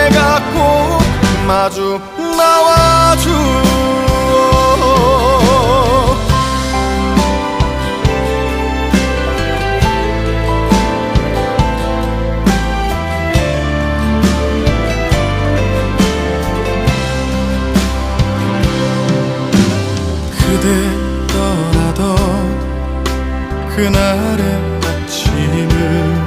내가 꼭 마주 나와주 그대 떠나던 그날의 아침을